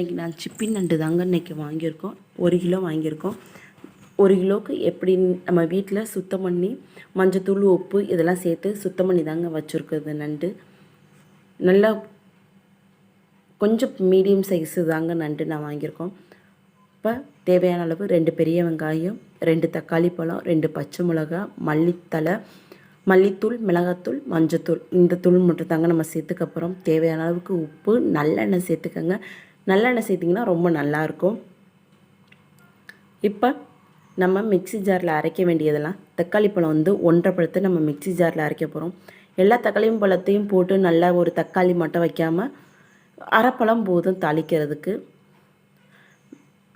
இன்றைக்கி நான் சிப்பின் நண்டு தாங்க இன்றைக்கி வாங்கியிருக்கோம். ஒரு கிலோ வாங்கியிருக்கோம். ஒரு கிலோவுக்கு எப்படி நம்ம வீட்டில் சுத்தம் பண்ணி மஞ்சத்தூள் உப்பு இதெல்லாம் சேர்த்து சுத்தம் பண்ணி தாங்க வச்சுருக்குது நண்டு. நல்லா கொஞ்சம் மீடியம் சைஸு தாங்க நண்டு நான் வாங்கியிருக்கோம். இப்போ தேவையான அளவு ரெண்டு பெரிய வெங்காயம் ரெண்டு தக்காளி பழம் ரெண்டு பச்சை மிளகா மல்லித்தலை மல்லித்தூள் மிளகாத்தூள் மஞ்சத்தூள். இந்த தூள் மட்டும் தாங்க நம்ம சேர்த்துக்கப்புறம் தேவையான அளவுக்கு உப்பு நல்லெண்ணெய் சேர்த்துக்கோங்க. நல்லெண்ணெய் சேர்த்திங்கன்னா ரொம்ப நல்லாயிருக்கும். இப்போ நம்ம மிக்ஸி ஜாரில் அரைக்க வேண்டியதெல்லாம் தக்காளி பழம் வந்து ஒன்றரை பழத்தை நம்ம மிக்ஸி ஜாரில் அரைக்க போகிறோம். எல்லா தக்காளியும் பழத்தையும் போட்டு நல்லா ஒரு தக்காளி மட்டும் வைக்காமல் அரைப்பழம் போதும் தாளிக்கிறதுக்கு.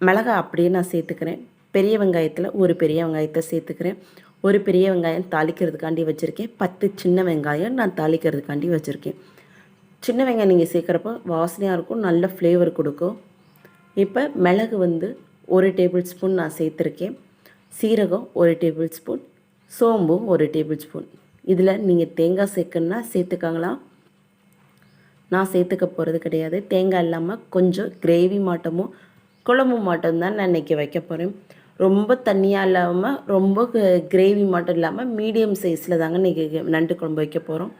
மிளகாய் அப்படியே நான் சேர்த்துக்கிறேன். பெரிய வெங்காயத்தில் ஒரு பெரிய வெங்காயத்தை சேர்த்துக்கிறேன். ஒரு பெரிய வெங்காயம் தாளிக்கிறதுக்காண்டி வச்சுருக்கேன். பத்து சின்ன வெங்காயம் நான் தாளிக்கிறதுக்காண்டி வச்சுருக்கேன். சின்ன வெங்காயம் நீங்கள் சேர்க்குறப்போ வாசனையாக இருக்கும் நல்ல ஃப்ளேவர் கொடுக்கும். இப்போ மிளகு வந்து ஒரு டேபிள் ஸ்பூன் நான் சேர்த்துருக்கேன். சீரகம் ஒரு டேபிள் ஸ்பூன் சோம்பும் ஒரு டேபிள் ஸ்பூன் இதில் நீங்கள் தேங்காய் சேர்க்கணுன்னா சேர்த்துக்காங்களா நான் சேர்த்துக்க போகிறது கிடையாது. தேங்காய் இல்லாமல் கொஞ்சம் கிரேவி மாட்டமும் குழம்பு மாட்டம் தான் நான் இன்றைக்கி வைக்க போகிறேன் ரொம்ப தண்ணியாக இல்லாமல் ரொம்ப கிரேவி மட்டும் இல்லாமல் மீடியம் சைஸில் தாங்க இன்றைக்கி நண்டு குழம்பு வைக்க போகிறோம்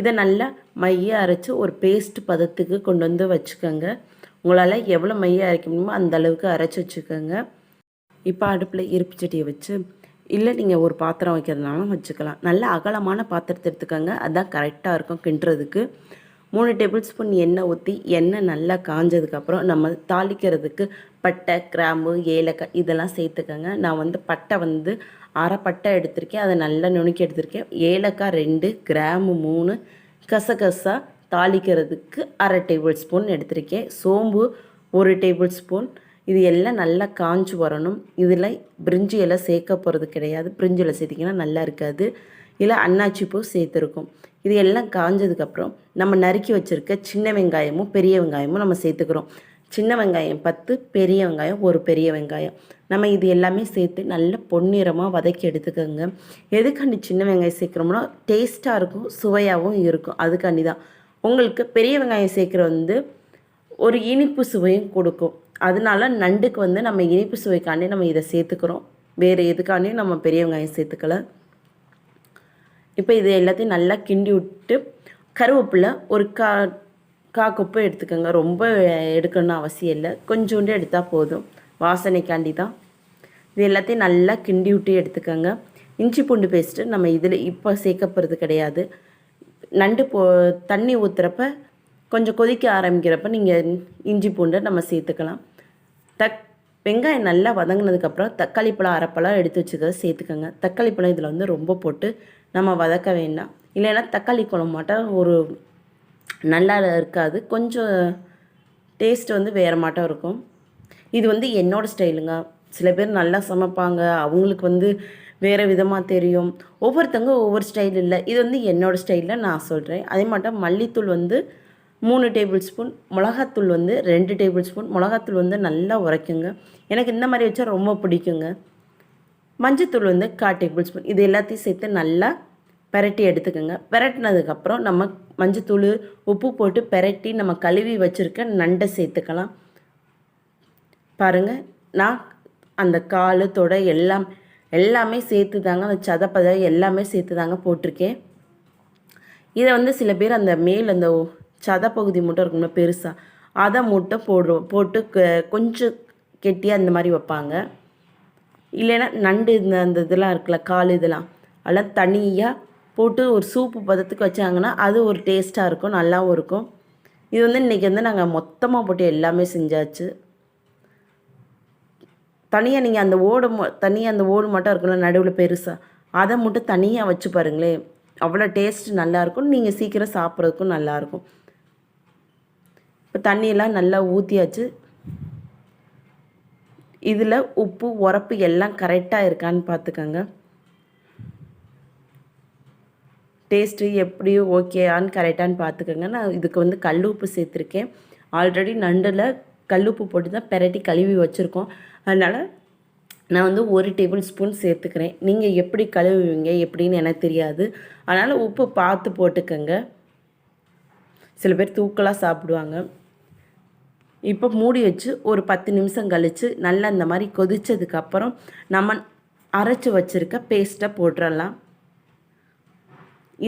இதை நல்லா மைய அரைச்சி ஒரு பேஸ்ட் பதத்துக்கு கொண்டு வந்து வச்சுக்கோங்க. உங்களால் எவ்வளோ மைய அரைக்க முடியுமோ அந்த அளவுக்கு அரைச்சி வச்சுக்கோங்க. இப்போ அடுப்பில் இருப்பு செடியை வச்சு இல்லை நீங்கள் ஒரு பாத்திரம் வைக்கிறதுனாலும் வச்சுக்கலாம். நல்ல அகலமான பாத்திரத்தை எடுத்துக்கோங்க. அதுதான் கரெக்டாக இருக்கும் கிண்டுறதுக்கு. மூணு டேபிள் ஸ்பூன் எண்ணெய் ஊற்றி எண்ணெய் நல்லா காஞ்சதுக்கப்புறம் நம்ம தாளிக்கிறதுக்கு பட்டை கிராம்பு ஏலக்காய் இதெல்லாம் சேர்த்துக்கோங்க. நான் வந்து பட்டை வந்து அரைப்பட்டை எடுத்திருக்கேன் அதை நல்லா நுணுக்கி எடுத்திருக்கேன். ஏலக்காய் ரெண்டு கிராம்பு மூணு கசகசா தாளிக்கிறதுக்கு அரை டேபிள் ஸ்பூன் எடுத்திருக்கேன். சோம்பு ஒரு டேபிள் ஸ்பூன். இது எல்லாம் நல்லா காஞ்சி வரணும். இதில் பிரிஞ்சி இலை சேர்க்க போகிறது கிடையாது. பிரிஞ்சி எல்லாம் சேர்த்திங்கன்னா நல்லா இருக்காது. இல்லை அன்னாச்சி பூ சேர்த்துருக்கும். இது எல்லாம் காஞ்சதுக்கப்புறம் நம்ம நறுக்கி வச்சுருக்க சின்ன வெங்காயமும் பெரிய வெங்காயமும் நம்ம சேர்த்துக்கிறோம். சின்ன வெங்காயம் பத்து பெரிய வெங்காயம் ஒரு பெரிய வெங்காயம். நம்ம இது எல்லாமே சேர்த்து நல்ல பொன்னிறமாக வதக்கி எடுத்துக்கோங்க. எதுக்காண்டி சின்ன வெங்காயம் சேர்க்குறோம்னா டேஸ்ட்டாக இருக்கும் சுவையாகவும் இருக்கும். அதுக்காண்டி தான். உங்களுக்கு பெரிய வெங்காயம் சேர்க்குற வந்து ஒரு இனிப்பு சுவையும் கொடுக்கும். அதனால நண்டுக்கு வந்து நம்ம இனிப்பு சுவைக்காண்டி நம்ம இதை சேர்த்துக்கிறோம். வேறு எதுக்காண்டியும் நம்ம பெரிய வெங்காயம் சேர்த்துக்கல. இப்போ இது எல்லாத்தையும் நல்லா கிண்டி விட்டு கருவேப்பிலை ஒரு கா கா குப்பை எடுத்துக்கோங்க. ரொம்ப எடுக்கணும்னு அவசியம் இல்லை. கொஞ்சோண்டு எடுத்தால் போதும். வாசனைக்காண்டி தான். இது எல்லாத்தையும் நல்லா கிண்டி விட்டு எடுத்துக்கோங்க. இஞ்சி பூண்டு பேஸ்ட்டு நம்ம இதில் இப்போ சேர்க்கப்படுறது கிடையாது. நண்டு போ தண்ணி ஊற்றுறப்ப கொஞ்சம் கொதிக்க ஆரம்பிக்கிறப்ப நீங்கள் இஞ்சி பூண்டை நம்ம சேர்த்துக்கலாம். தக் வெங்காயம் நல்லா வதங்கினதுக்கப்புறம் தக்காளி பழம் அரைப்பழம் எடுத்து வச்சுக்கிறத சேர்த்துக்கோங்க. தக்காளி பழம் இதில் வந்து ரொம்ப போட்டு நம்ம வதக்க வேண்டாம். இல்லைன்னா தக்காளி குழம்பு மாட்டம் ஒரு நல்லா இருக்காது. கொஞ்சம் டேஸ்ட் வந்து வேறு மாட்டம் இருக்கும். இது வந்து என்னோடய ஸ்டைலுங்க சில பேர் நல்லா சமைப்பாங்க. அவங்களுக்கு வந்து வேறு விதமாக தெரியும். ஒவ்வொருத்தவங்க ஒவ்வொரு ஸ்டைல் இல்லை. இது வந்து என்னோடய ஸ்டைலில் நான் சொல்கிறேன் அதே மாட்டம் மல்லித்தூள் வந்து மூணு டேபிள் ஸ்பூன் மிளகாத்தூள் வந்து ரெண்டு டேபிள் ஸ்பூன் மிளகாத்தூள் வந்து நல்லா உரைக்குங்க. எனக்கு இந்த மாதிரி வச்சா ரொம்ப பிடிக்குங்க. மஞ்சத்தூள் வந்து கால் டேபிள் ஸ்பூன் இது எல்லாத்தையும் சேர்த்து நல்லா பெரட்டி எடுத்துக்கோங்க. பெரட்டினதுக்கப்புறம் நம்ம மஞ்சத்தூள் உப்பு போட்டு பெரட்டி நம்ம கழுவி வச்சுருக்க நண்டை சேர்த்துக்கலாம். பாருங்கள் நான் அந்த கால் தொடை எல்லாம் எல்லாமே சேர்த்து தாங்க அந்த சதப்பதை எல்லாமே சேர்த்து தாங்க போட்டிருக்கேன். இதை வந்து சில பேர் அந்த மேல் அந்த சதப்பகுதி மட்டும் இருக்கும்ல பெருசாக அதை மட்டும் போடுவோம் போட்டு கொஞ்சம் கெட்டியாக அந்த மாதிரி வைப்பாங்க. இல்லைன்னா நண்டு இந்த அந்த இதெல்லாம் இருக்குல்ல கால் இதெல்லாம் அதெல்லாம் தனியாக போட்டு ஒரு சூப்பு பதத்துக்கு வச்சாங்கன்னா அது ஒரு டேஸ்ட்டாக இருக்கும் நல்லாவும் இருக்கும். இது வந்து இன்றைக்கி வந்து நாங்கள் மொத்தமாக போட்டு எல்லாமே செஞ்சாச்சு. தனியாக நீங்கள் அந்த ஓடு தனியாக அந்த ஓடு மட்டும் இருக்கும்ல நடுவில் பெருசாக அதை மட்டும் தனியாக வச்சு பாருங்களேன். அவ்வளோ டேஸ்ட் நல்லாயிருக்கும் நீங்கள் சீக்கிரம் சாப்பிட்றதுக்கும் நல்லாயிருக்கும் இப்போ தண்ணியெல்லாம் நல்லா ஊற்றியாச்சு இதில் உப்பு உரப்பு எல்லாம் கரெக்டாக இருக்கான்னு பார்த்துக்கோங்க. டேஸ்ட்டு எப்படி ஓகேயான்னு கரெக்டான்னு பார்த்துக்கோங்க. நான் இதுக்கு வந்து கல் உப்பு சேர்த்துருக்கேன். ஆல்ரெடி நண்டில் கல் உப்பு போட்டு தான் பெரட்டி கழுவி வச்சுருக்கோம். அதனால் நான் வந்து ஒரு டேபிள் ஸ்பூன் சேர்த்துக்கிறேன். நீங்கள் எப்படி கழுவுவீங்க எப்படின்னு எனக்கு தெரியாது. அதனால் உப்பு பார்த்து போட்டுக்கோங்க. சில பேர் தூக்கலாக சாப்பிடுவாங்க. இப்போ மூடி வச்சு ஒரு பத்து நிமிஷம் கழித்து நல்லா இந்த மாதிரி கொதித்ததுக்கப்புறம் நம்ம அரைச்சி வச்சுருக்க பேஸ்ட்டை போட்டுடலாம்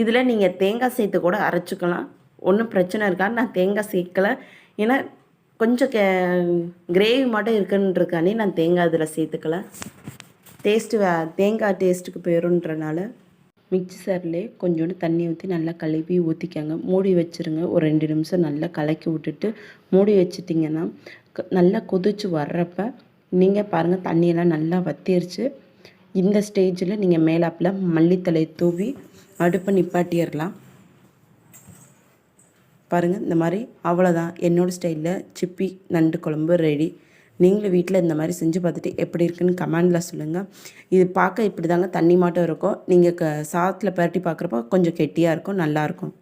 இதில் நீங்கள் தேங்காய் சேர்த்து கூட அரைச்சிக்கலாம். ஒன்றும் பிரச்சனை இருக்காது. நான் தேங்காய் சேர்க்கல. ஏன்னா கொஞ்சம் கே கிரேவி மட்டும் இருக்குன்றக்கானே நான் தேங்காய் இதில் சேர்த்துக்கல. டேஸ்ட்டு வே தேங்காய் டேஸ்ட்டுக்கு போயிடும்ன்றனால மிக்சர்லே கொஞ்சோண்டு தண்ணி ஊற்றி நல்லா கழுவி ஊற்றிக்கங்க மூடி வச்சுருங்க. ஒரு ரெண்டு நிமிஷம் நல்லா கலக்கி விட்டுட்டு மூடி வச்சிட்டிங்கன்னா நல்லா கொதிச்சு வர்றப்ப நீங்கள் பாருங்கள் தண்ணியெல்லாம் நல்லா வத்திருச்சு. இந்த ஸ்டேஜில் நீங்கள் மேலாப்பில் மல்லித்தலை தூவி அடுப்பை நிப்பாட்டிடலாம். பாருங்கள் இந்த மாதிரி அவ்வளோதான் என்னோடய ஸ்டைலில் சிப்பி நண்டு குழம்பு ரெடி நீங்களும் வீட்டில் இந்த மாதிரி செஞ்சு பார்த்துட்டு எப்படி இருக்குன்னு கமெண்டில் சொல்லுங்கள் இது பார்க்க இப்படி தாங்க தண்ணி மாட்டம் இருக்கும். நீங்கள் க சாதத்தில் பரட்டி பார்க்குறப்போ கொஞ்சம் கெட்டியாக இருக்கும் நல்லாயிருக்கும்